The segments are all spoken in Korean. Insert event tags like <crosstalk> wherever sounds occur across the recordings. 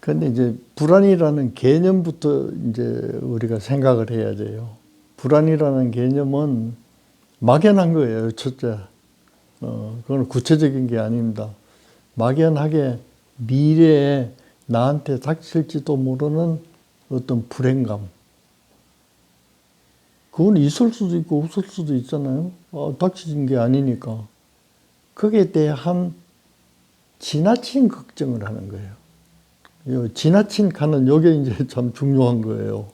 근데 이제 불안이라는 개념부터 이제 우리가 생각을 해야 돼요. 불안이라는 개념은 막연한 거예요, 첫째. 어, 그건 구체적인 게 아닙니다. 막연하게 미래에 나한테 닥칠지도 모르는 어떤 불행감. 그건 있을 수도 있고 없을 수도 있잖아요. 어, 닥쳐진 게 아니니까. 거기에 대한 지나친 걱정을 하는 거예요. 요 지나친 가는 요게 이제 <laughs> 참 중요한 거예요.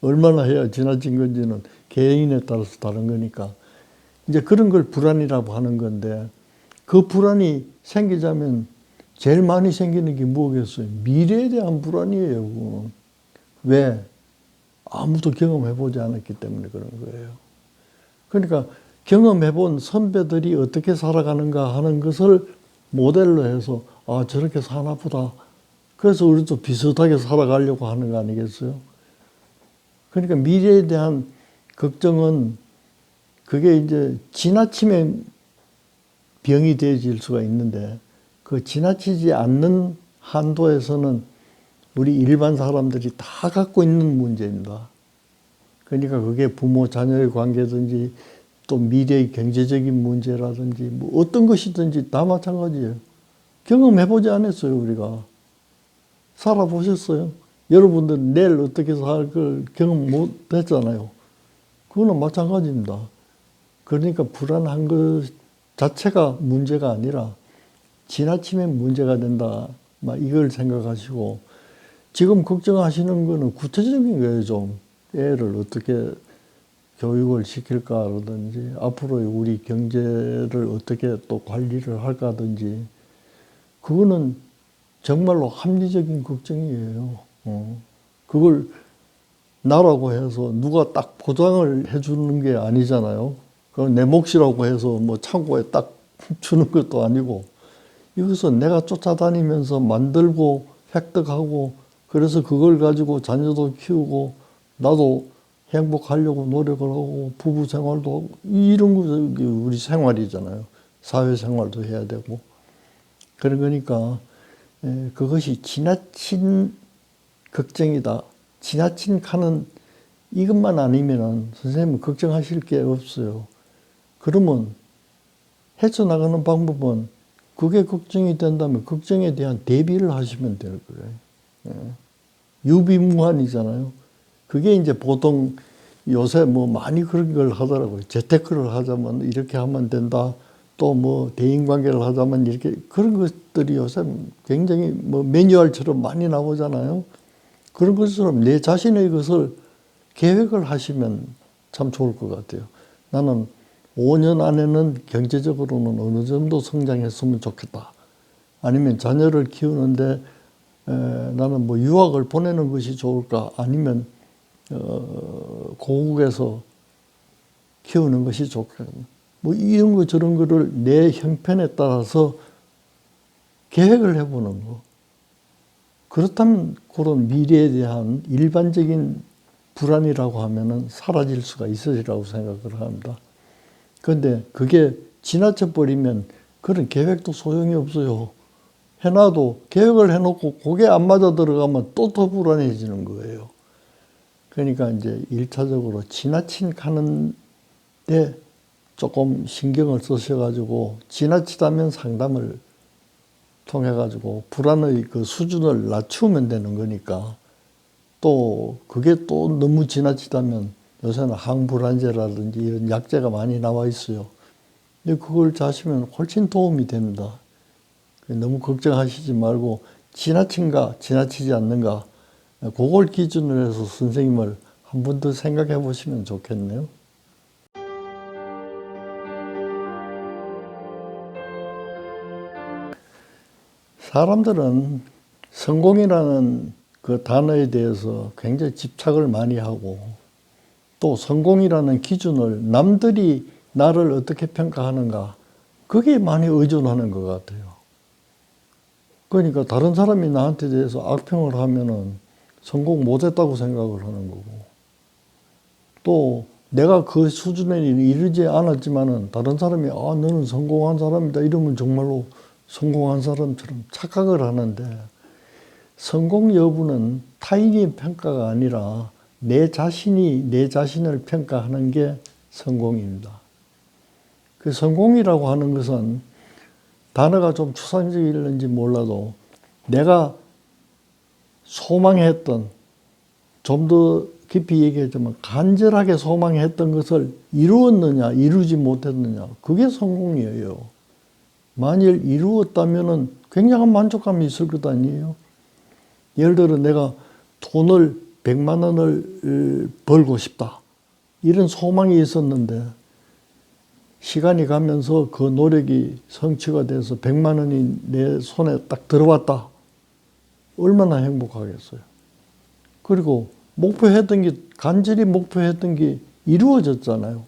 얼마나 해야 지나친 건지는 개인에 따라서 다른 거니까. 이제 그런 걸 불안이라고 하는 건데 그 불안이 생기자면 제일 많이 생기는 게 뭐겠어요? 미래에 대한 불안이에요. 그거는. 왜? 아무도 경험해보지 않았기 때문에 그런 거예요. 그러니까 경험해본 선배들이 어떻게 살아가는가 하는 것을 모델로 해서 아 저렇게 사나 보다. 그래서 우리도 비슷하게 살아가려고 하는 거 아니겠어요? 그러니까 미래에 대한 걱정은 그게 이제 지나치면 병이 되어질 수가 있는데 그 지나치지 않는 한도에서는 우리 일반 사람들이 다 갖고 있는 문제입니다. 그러니까 그게 부모 자녀의 관계든지 또 미래의 경제적인 문제라든지 뭐 어떤 것이든지 다 마찬가지예요. 경험해보지 않았어요, 우리가. 살아보셨어요? 여러분들 내일 어떻게 살 걸 경험 못 했잖아요. 그거는 마찬가지입니다. 그러니까 불안한 것 자체가 문제가 아니라 지나치면 문제가 된다. 막 이걸 생각하시고 지금 걱정하시는 거는 구체적인 거예요, 좀. 애를 어떻게 교육을 시킬까라든지 앞으로의 우리 경제를 어떻게 또 관리를 할까든지 그거는 정말로 합리적인 걱정이에요. 어. 그걸 나라고 해서 누가 딱 보장을 해주는 게 아니잖아요. 그건 내 몫이라고 해서 뭐 창고에 딱 주는 것도 아니고 이것은 내가 쫓아다니면서 만들고 획득하고 그래서 그걸 가지고 자녀도 키우고 나도 행복하려고 노력을 하고 부부 생활도 하고 이런 거 우리 생활이잖아요. 사회 생활도 해야 되고 그런 거니까 에, 그것이 지나친 걱정이다. 지나친 가는 이것만 아니면은 선생님은 걱정하실 게 없어요. 그러면 헤쳐나가는 방법은 그게 걱정이 된다면 걱정에 대한 대비를 하시면 될 거예요. 예. 유비무환이잖아요. 그게 이제 보통 요새 뭐 많이 그런 걸 하더라고요. 재테크를 하자면 이렇게 하면 된다. 또 뭐 대인관계를 하자면 이렇게 그런 것들이 요새 굉장히 뭐 매뉴얼처럼 많이 나오잖아요. 그런 것처럼 내 자신의 것을 계획을 하시면 참 좋을 것 같아요. 나는 5년 안에는 경제적으로는 어느 정도 성장했으면 좋겠다. 아니면 자녀를 키우는데 에, 나는 뭐 유학을 보내는 것이 좋을까? 아니면 어, 고국에서 키우는 것이 좋겠다. 뭐 이런 거 저런 거를 내 형편에 따라서 계획을 해보는 거. 그렇다면 그런 미래에 대한 일반적인 불안이라고 하면은 사라질 수가 있으리라고 생각을 합니다. 그런데 그게 지나쳐 버리면 그런 계획도 소용이 없어요. 해놔도 계획을 해놓고 그게 안 맞아 들어가면 또 더 불안해지는 거예요. 그러니까 이제 일차적으로 지나친 가는데 조금 신경을 쓰셔가지고 지나치다면 상담을 통해 가지고 불안의 그 수준을 낮추면 되는 거니까 또 그게 또 너무 지나치다면 요새는 항불안제라든지 이런 약제가 많이 나와 있어요. 근데 그걸 자시면 훨씬 도움이 됩니다. 너무 걱정하시지 말고 지나친가 지나치지 않는가 그걸 기준으로 해서 선생님을 한 번 더 생각해 보시면 좋겠네요. 사람들은 성공이라는 그 단어에 대해서 굉장히 집착을 많이 하고 또 성공이라는 기준을 남들이 나를 어떻게 평가하는가 그게 많이 의존하는 것 같아요. 그러니까 다른 사람이 나한테 대해서 악평을 하면은 성공 못했다고 생각을 하는 거고 또 내가 그 수준에 이르지 않았지만은 다른 사람이 아 너는 성공한 사람이다 이러면 정말로 성공한 사람처럼 착각을 하는데 성공 여부는 타인의 평가가 아니라 내 자신이 내 자신을 평가하는 게 성공입니다. 그 성공이라고 하는 것은 단어가 좀 추상적일는지 몰라도 내가 소망했던 좀 더 깊이 얘기하자면 간절하게 소망했던 것을 이루었느냐 이루지 못했느냐 그게 성공이에요. 만일 이루었다면은 굉장한 만족감이 있을 것 아니에요. 예를 들어 내가 돈을 100만 원을 벌고 싶다. 이런 소망이 있었는데 시간이 가면서 그 노력이 성취가 돼서 100만 원이 내 손에 딱 들어왔다. 얼마나 행복하겠어요. 그리고 목표했던 게 간절히 목표했던 게 이루어졌잖아요.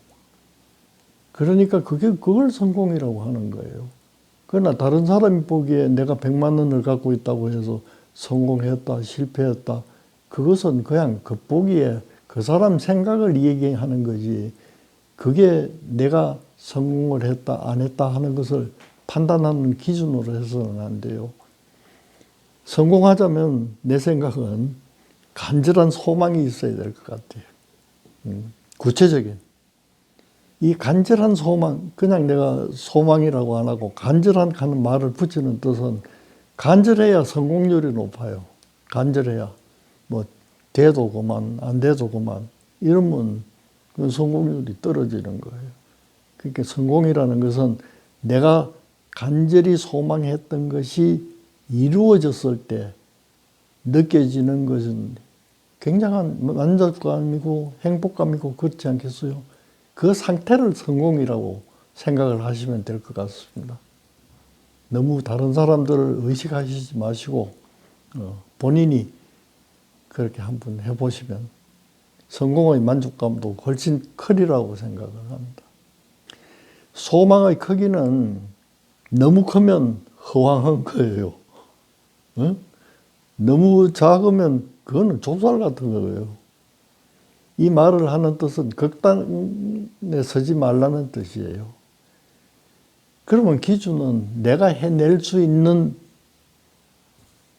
그러니까 그게 그걸 성공이라고 하는 거예요. 그러나 다른 사람이 보기에 내가 100만 원을 갖고 있다고 해서 성공했다, 실패했다. 그것은 그냥 겉보기에 그 사람 생각을 얘기하는 거지. 그게 내가 성공을 했다, 안 했다 하는 것을 판단하는 기준으로 해서는 안 돼요. 성공하자면 내 생각은 간절한 소망이 있어야 될 것 같아요. 음, 구체적인. 이 간절한 소망, 그냥 내가 소망이라고 안 하고 간절한 하는 말을 붙이는 뜻은 간절해야 성공률이 높아요. 간절해야. 뭐, 돼도 그만, 안 돼도 그만. 이러면 그 성공률이 떨어지는 거예요. 그러니까 성공이라는 것은 내가 간절히 소망했던 것이 이루어졌을 때 느껴지는 것은 굉장한 만족감이고 행복감이고 그렇지 않겠어요? 그 상태를 성공이라고 생각을 하시면 될 것 같습니다. 너무 다른 사람들을 의식하시지 마시고 어, 본인이 그렇게 한번 해보시면 성공의 만족감도 훨씬 크리라고 생각을 합니다. 소망의 크기는 너무 크면 허황한 거예요. 응? 너무 작으면 그거는 좁쌀 같은 거예요. 이 말을 하는 뜻은 극단에 서지 말라는 뜻이에요. 그러면 기준은 내가 해낼 수 있는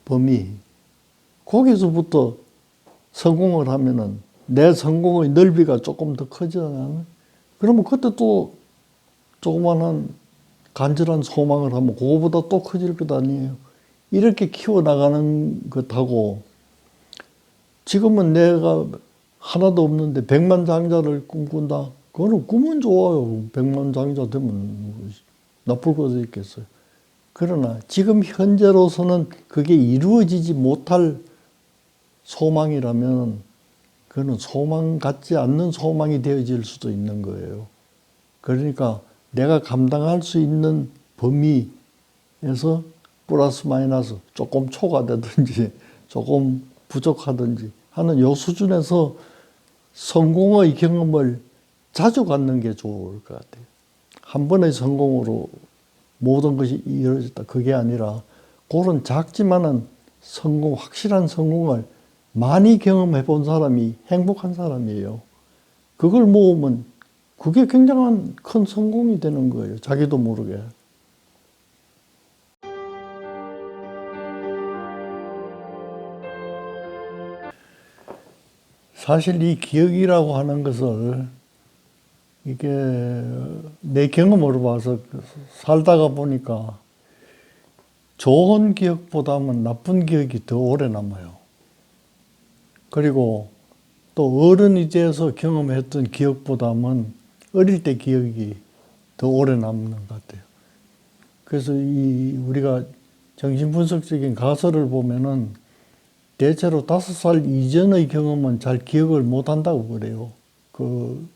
범위, 거기서부터 성공을 하면은 내 성공의 넓이가 조금 더 커지잖아요. 그러면 그때 또 조그만한 간절한 소망을 하면 그거보다 또 커질 것 아니에요. 이렇게 키워나가는 것하고 지금은 내가 하나도 없는데 백만 장자를 꿈꾼다. 그거는 꿈은 좋아요. 백만 장자 되면 나쁠 것도 있겠어요. 그러나 지금 현재로서는 그게 이루어지지 못할 소망이라면 그거는 소망 같지 않는 소망이 되어질 수도 있는 거예요. 그러니까 내가 감당할 수 있는 범위에서 플러스 마이너스 조금 초과되든지 조금 부족하든지 하는 요 수준에서 성공의 경험을 자주 갖는 게 좋을 것 같아요. 한 번의 성공으로 모든 것이 이루어졌다. 그게 아니라 그런 작지만은 성공, 확실한 성공을 많이 경험해 본 사람이 행복한 사람이에요. 그걸 모으면 그게 굉장한 큰 성공이 되는 거예요. 자기도 모르게. 사실 이 기억이라고 하는 것을 이게 내 경험으로 봐서 살다가 보니까 좋은 기억보다는 나쁜 기억이 더 오래 남아요. 그리고 또 어른이 돼서 경험했던 기억보다는 어릴 때 기억이 더 오래 남는 것 같아요. 그래서 이 우리가 정신분석적인 가설을 보면은 대체로 다섯 살 이전의 경험은 잘 기억을 못 한다고 그래요. 그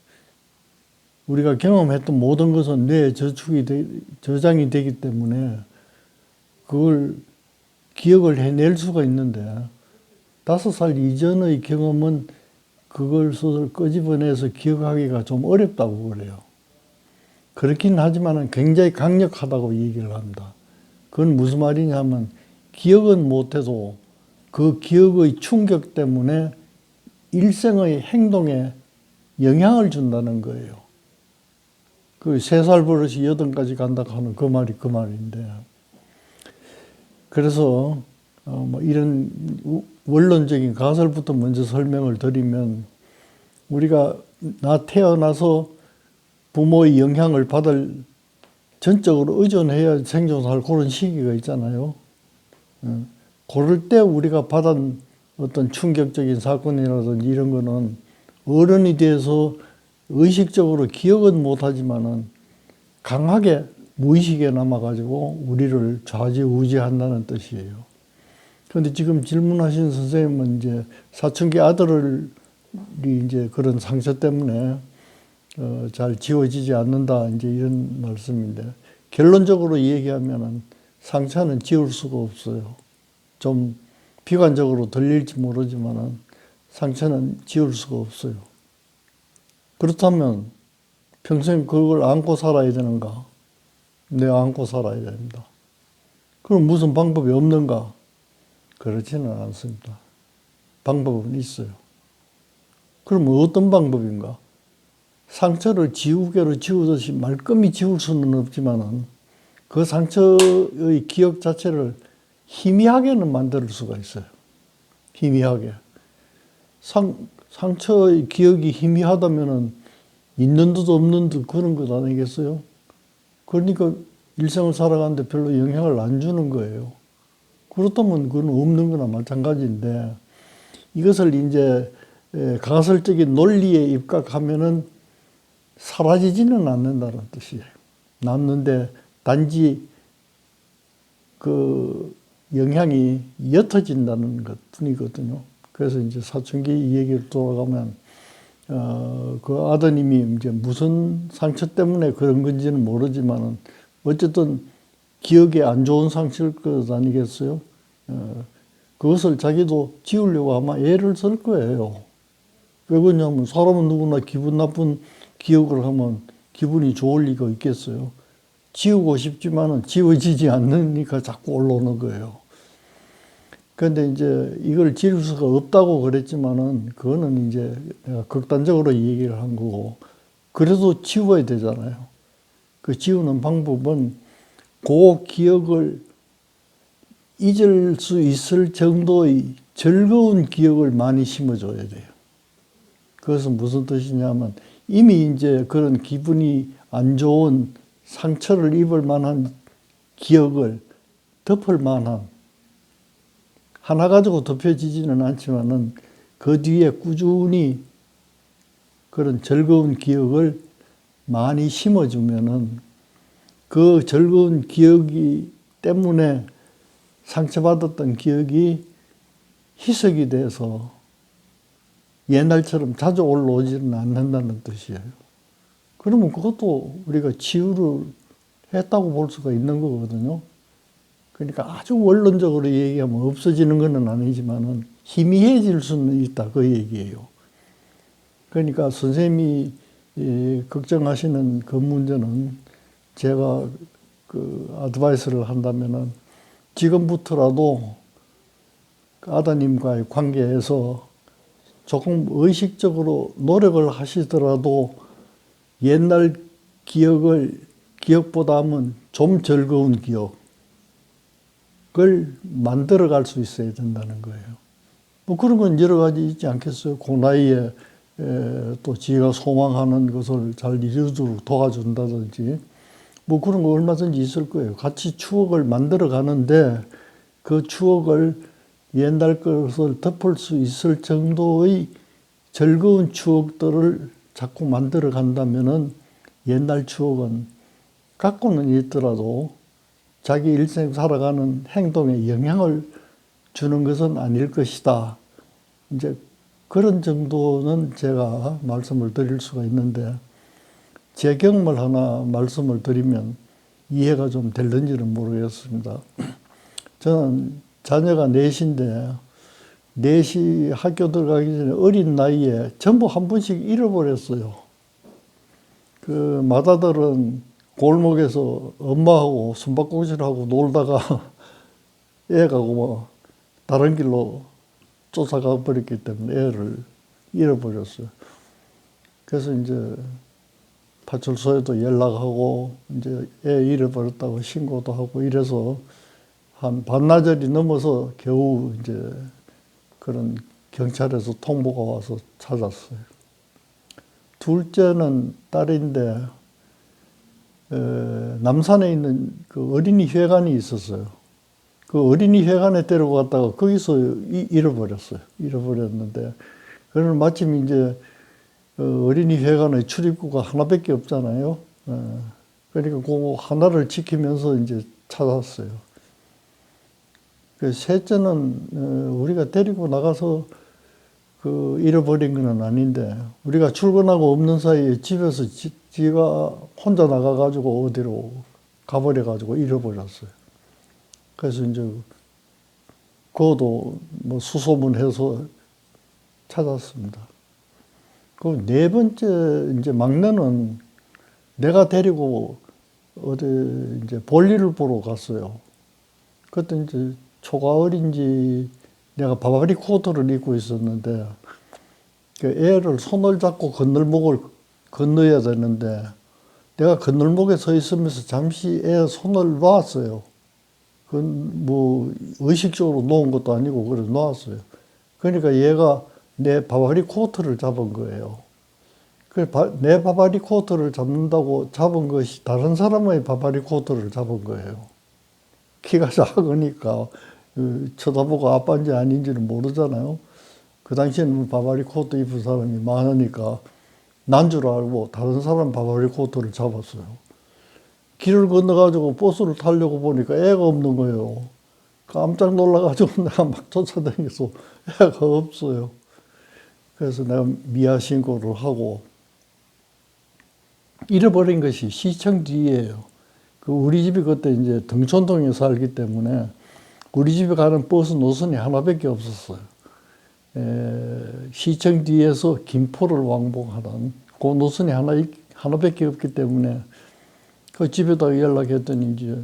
우리가 경험했던 모든 것은 뇌에 저축이 되, 저장이 되기 때문에 그걸 기억을 해낼 수가 있는데 다섯 살 이전의 경험은 그걸 스스로 끄집어내서 기억하기가 좀 어렵다고 그래요. 그렇긴 하지만 굉장히 강력하다고 얘기를 합니다. 그건 무슨 말이냐면 기억은 못해도 그 기억의 충격 때문에 일생의 행동에 영향을 준다는 거예요. 그 세 살 버릇이 여든까지 간다 하는 그 말이 그 말인데. 그래서 어, 뭐 이런 우- 원론적인 가설부터 먼저 설명을 드리면 우리가 나 태어나서 부모의 영향을 받을 전적으로 의존해야 생존할 그런 시기가 있잖아요. 어, 그럴 때 우리가 받은 어떤 충격적인 사건이라든지 이런 거는 어른이 돼서 의식적으로 기억은 못하지만은 강하게 무의식에 남아가지고 우리를 좌지우지한다는 뜻이에요. 그런데 지금 질문하신 선생님은 이제 사춘기 아들이 이제 그런 상처 때문에 어, 잘 지워지지 않는다 이제 이런 말씀인데 결론적으로 얘기하면은 상처는 지울 수가 없어요. 좀 비관적으로 들릴지 모르지만은 상처는 지울 수가 없어요. 그렇다면 평생 그걸 안고 살아야 되는가? 내가 안고 살아야 됩니다. 그럼 무슨 방법이 없는가? 그렇지는 않습니다. 방법은 있어요. 그럼 어떤 방법인가? 상처를 지우개로 지우듯이 말끔히 지울 수는 없지만은 그 상처의 기억 자체를 희미하게는 만들 수가 있어요. 희미하게. 상, 상처의 기억이 희미하다면은 있는 듯 없는 듯 그런 것 아니겠어요? 그러니까 일생을 살아가는데 별로 영향을 안 주는 거예요. 그렇다면 그건 없는 거나 마찬가지인데 이것을 이제 에, 가설적인 논리에 입각하면은 사라지지는 않는다는 뜻이에요. 남는데 단지 그 영향이 옅어진다는 것 뿐이거든요. 그래서 이제 사춘기 이 얘기를 돌아가면 어, 그 아드님이 이제 무슨 상처 때문에 그런 건지는 모르지만은 어쨌든 기억에 안 좋은 상처일 것 아니겠어요? 어, 그것을 자기도 지우려고 아마 애를 쓸 거예요. 왜 그러냐면 사람은 누구나 기분 나쁜 기억을 하면 기분이 좋을 리가 있겠어요. 지우고 싶지만은 지워지지 않으니까 자꾸 올라오는 거예요. 그런데 이제 이걸 지울 수가 없다고 그랬지만은 그거는 이제 내가 극단적으로 얘기를 한 거고 그래도 지워야 되잖아요. 그 지우는 방법은 그 기억을 잊을 수 있을 정도의 즐거운 기억을 많이 심어줘야 돼요. 그것은 무슨 뜻이냐면 이미 이제 그런 기분이 안 좋은 상처를 입을 만한 기억을 덮을 만한 하나 가지고 덮여지지는 않지만은 그 뒤에 꾸준히 그런 즐거운 기억을 많이 심어주면은 그 즐거운 기억이 때문에 상처받았던 기억이 희석이 돼서 옛날처럼 자주 올라오지는 않는다는 뜻이에요. 그러면 그것도 우리가 치유를 했다고 볼 수가 있는 거거든요. 그러니까 아주 원론적으로 얘기하면 없어지는 것은 아니지만은 희미해질 수는 있다 그 얘기예요. 그러니까 선생님이 이 걱정하시는 그 문제는 제가 그 아드바이스를 한다면은 지금부터라도 그 아드님과의 관계에서 조금 의식적으로 노력을 하시더라도 옛날 기억을 기억보다는 좀 즐거운 기억 을 만들어 갈 수 있어야 된다는 거예요. 뭐 그런 건 여러 가지 있지 않겠어요? 그 나이에 에, 또 지가 소망하는 것을 잘 이루도록 도와준다든지 뭐 그런 거 얼마든지 있을 거예요. 같이 추억을 만들어 가는데 그 추억을 옛날 것을 덮을 수 있을 정도의 즐거운 추억들을 자꾸 만들어 간다면은 옛날 추억은 갖고는 있더라도 자기 일생 살아가는 행동에 영향을 주는 것은 아닐 것이다. 이제 그런 정도는 제가 말씀을 드릴 수가 있는데 제 경험을 하나 말씀을 드리면 이해가 좀 될는지는 모르겠습니다. 저는 자녀가 넷인데 넷이 학교 들어가기 전에 어린 나이에 전부 한 번씩 잃어버렸어요. 그 마다들은 골목에서 엄마하고 숨바꼭질하고 놀다가 <laughs> 애가 뭐 다른 길로 쫓아가 버렸기 때문에 애를 잃어버렸어요. 그래서 이제 파출소에도 연락하고 이제 애 잃어버렸다고 신고도 하고 이래서 한 반나절이 넘어서 겨우 이제 그런 경찰에서 통보가 와서 찾았어요. 둘째는 딸인데 에, 남산에 있는 그 어린이 회관이 있었어요. 그 어린이 회관에 데리고 갔다가 거기서 이- 잃어버렸어요. 잃어버렸는데 그는 마침 이제 어, 어린이 회관의 출입구가 하나밖에 없잖아요. 어, 그러니까 그 하나를 지키면서 이제 찾았어요. 그 셋째는 어, 우리가 데리고 나가서 그 잃어버린 건 아닌데 우리가 출근하고 없는 사이에 집에서 지, 지가 혼자 나가가지고 어디로 가버려가지고 잃어버렸어요. 그래서 이제 그것도 뭐 수소문해서 찾았습니다. 그 네 번째 이제 막내는 내가 데리고 어디 이제 볼일을 보러 갔어요. 그때 이제 초가 어린지 내가 바바리 코트를 입고 있었는데 그 애를 손을 잡고 건널목을 건너야 되는데 내가 건널목에 서 있으면서 잠시 애 손을 놨어요. 그건 뭐 의식적으로 놓은 것도 아니고 그래 놨어요. 그러니까 얘가 내 바바리 코트를 잡은 거예요. 그내 바바리 코트를 잡는다고 잡은 것이 다른 사람의 바바리 코트를 잡은 거예요. 키가 작으니까 그 쳐다보고 아빠인지 아닌지는 모르잖아요. 그 당시에는 뭐 바바리 코트 입은 사람이 많으니까 난 줄 알고 다른 사람 바바리 코트를 잡았어요. 길을 건너가지고 버스를 타려고 보니까 애가 없는 거예요. 깜짝 놀라가지고 <laughs> 내가 막 쫓아다녀서 애가 없어요. 그래서 내가 미아 신고를 하고 잃어버린 것이 시청 뒤에요. 그 우리 집이 그때 이제 등촌동에 살기 때문에 우리 집에 가는 버스 노선이 하나밖에 없었어요. 에, 시청 뒤에서 김포를 왕복하는 그 노선이 하나 하나밖에 없기 때문에 그 집에다 연락했더니 이제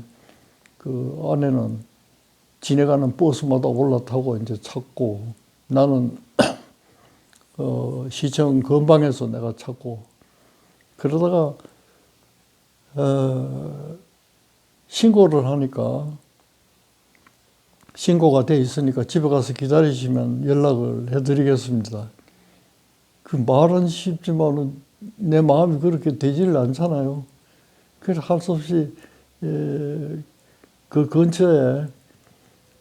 그 아내는 지내가는 버스마다 올라타고 이제 찾고 나는 <clears throat> 어, 시청 근방에서 내가 찾고 그러다가 어, 신고를 하니까 신고가 돼 있으니까 집에 가서 기다리시면 연락을 해드리겠습니다. 그 말은 쉽지만은 내 마음이 그렇게 되지를 않잖아요. 그래서 할 수 없이 에, 그 근처에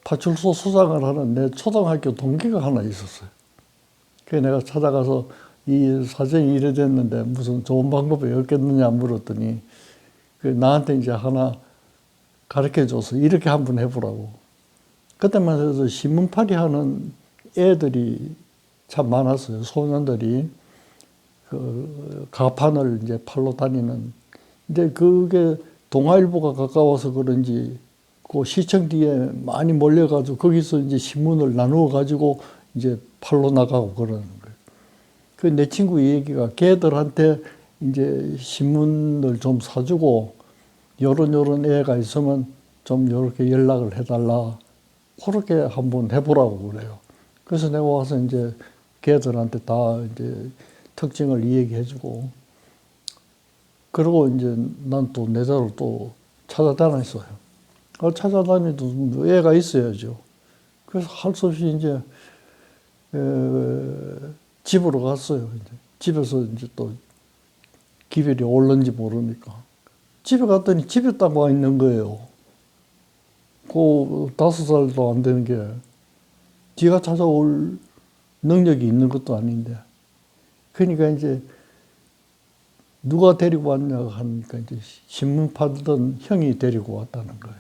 파출소 수장을 하는 내 초등학교 동기가 하나 있었어요. 그래서 내가 찾아가서 이 사정이 이래 됐는데 무슨 좋은 방법이 없겠느냐 물었더니 그 나한테 이제 하나 가르쳐 줘서 이렇게 한번 해보라고. 그때만 해도 신문팔이 하는 애들이 참 많았어요. 소년들이 그 가판을 이제 팔로 다니는. 근데 그게 동아일보가 가까워서 그런지 그 시청 뒤에 많이 몰려가지고 거기서 이제 신문을 나누어 가지고 이제 팔로 나가고 그러는 거예요. 그 내 친구 얘기가 걔들한테 이제 신문을 좀 사주고 요런 요런 애가 있으면 좀 요렇게 연락을 해달라. 그렇게 한번 해보라고 그래요. 그래서 내가 와서 이제 걔들한테 다 이제 특징을 이야기해주고 그리고 이제 난 또 내 자로 또 찾아다녔어요. 어, 찾아다니도 뭐 애가 있어야죠. 그래서 할 수 없이 이제 에, 집으로 갔어요. 이제 집에서 이제 또 기별이 올는지 모르니까 집에 갔더니 집에 딱 와 있는 거예요. 그 다섯 살도 안 되는 게 지가 찾아올 능력이 있는 것도 아닌데 그러니까 이제 누가 데리고 왔냐 하니까 이제 신문 팔던 형이 데리고 왔다는 거예요.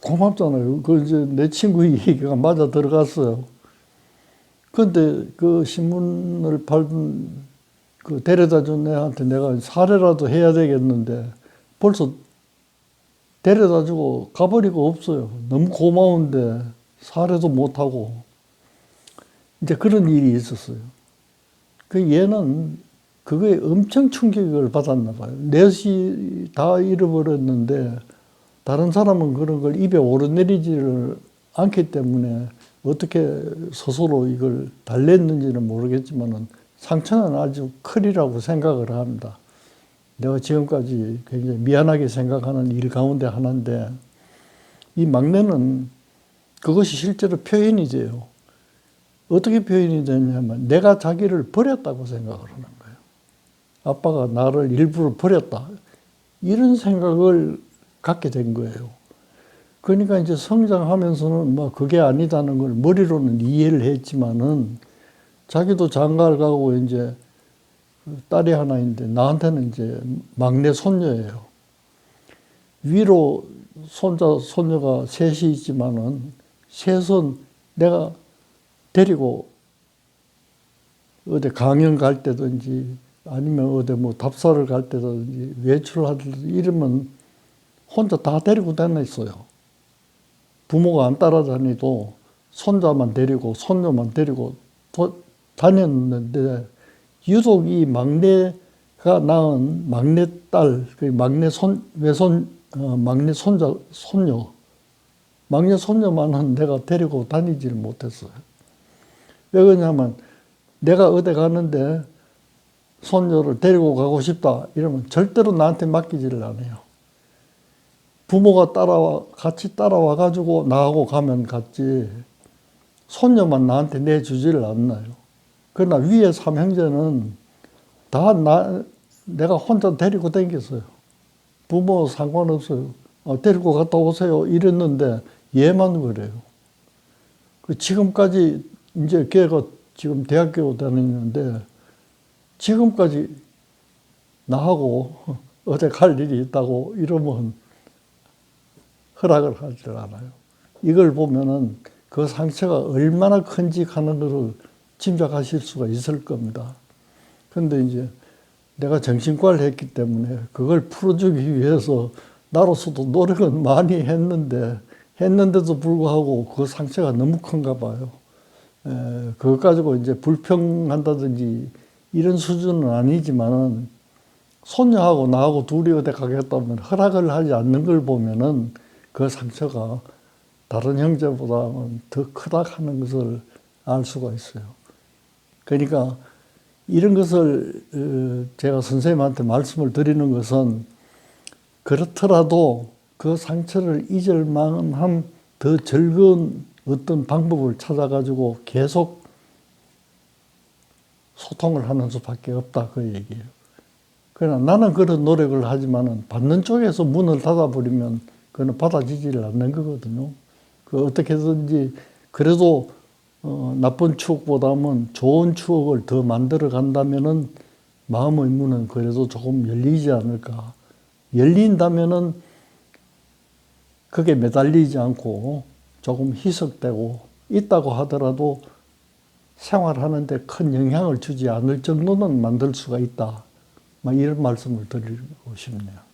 고맙잖아요. 그 이제 내 친구 얘기가 맞아 들어갔어요. 근데 그 신문을 팔던 그 데려다 준 애한테 내가 사례라도 해야 되겠는데 벌써 데려다 주고 가버리고 없어요. 너무 고마운데 사례도 못하고 이제 그런 일이 있었어요. 그 얘는 그거에 엄청 충격을 받았나 봐요. 넷이 다 잃어버렸는데 다른 사람은 그런 걸 입에 오르내리지를 않기 때문에 어떻게 스스로 이걸 달랬는지는 모르겠지만은 상처는 아주 크리라고 생각을 합니다. 내가 지금까지 굉장히 미안하게 생각하는 일 가운데 하나인데 이 막내는 그것이 실제로 표현이 돼요. 어떻게 표현이 되냐면 내가 자기를 버렸다고 생각을 하는 거예요. 아빠가 나를 일부러 버렸다. 이런 생각을 갖게 된 거예요. 그러니까 이제 성장하면서는 뭐 그게 아니다는 걸 머리로는 이해를 했지만은 자기도 장가를 가고 이제 딸이 하나 있는데 나한테는 이제 막내 손녀예요. 위로 손자 손녀가 셋이 있지만은 셋은 내가 데리고 어디 강연 갈 때든지 아니면 어디 뭐 답사를 갈 때든지 외출하든지 이러면 혼자 다 데리고 다녔어요. 부모가 안 따라다니도 손자만 데리고 손녀만 데리고 도- 다녔는데 유독 이 막내가 낳은 막내 딸, 그 막내 손 외손 어, 막내 손자 손녀 막내 손녀만은 내가 데리고 다니지를 못했어요. 왜 그러냐면 내가 어디 가는데 손녀를 데리고 가고 싶다 이러면 절대로 나한테 맡기지를 않아요. 부모가 따라와 같이 따라와 가지고 나하고 가면 갔지 손녀만 나한테 내주지를 않나요. 그러나 위에 삼형제는 다 나, 내가 혼자 데리고 다녔어요. 부모 상관없어요. 어, 데리고 갔다 오세요. 이랬는데 얘만 그래요. 그 지금까지 이제 걔가 지금 대학교 다니는데 지금까지 나하고 어디 갈 일이 있다고 이러면 허락을 하질 않아요. 이걸 보면은 그 상처가 얼마나 큰지 하는 것을 짐작하실 수가 있을 겁니다. 근데 이제 내가 정신과를 했기 때문에 그걸 풀어주기 위해서 나로서도 노력은 많이 했는데 했는데도 불구하고 그 상처가 너무 큰가 봐요. 에, 그것 가지고 이제 불평한다든지 이런 수준은 아니지만은 손녀하고 나하고 둘이 어디 가겠다면 허락을 하지 않는 걸 보면은 그 상처가 다른 형제보다는 더 크다 하는 것을 알 수가 있어요. 그러니까 이런 것을 어, 제가 선생님한테 말씀을 드리는 것은 그렇더라도 그 상처를 잊을 만한 더 즐거운 어떤 방법을 찾아가지고 계속 소통을 하는 수밖에 없다 그 얘기예요. 그러나 나는 그런 노력을 하지만은 받는 쪽에서 문을 닫아버리면 그거는 받아지지를 않는 거거든요. 그 어떻게든지 그래도 어, 나쁜 추억보다는 좋은 추억을 더 만들어 간다면은 마음의 문은 그래도 조금 열리지 않을까. 열린다면은 그게 매달리지 않고 조금 희석되고 있다고 하더라도 생활하는데 큰 영향을 주지 않을 정도는 만들 수가 있다. 막 이런 말씀을 드리고 싶네요.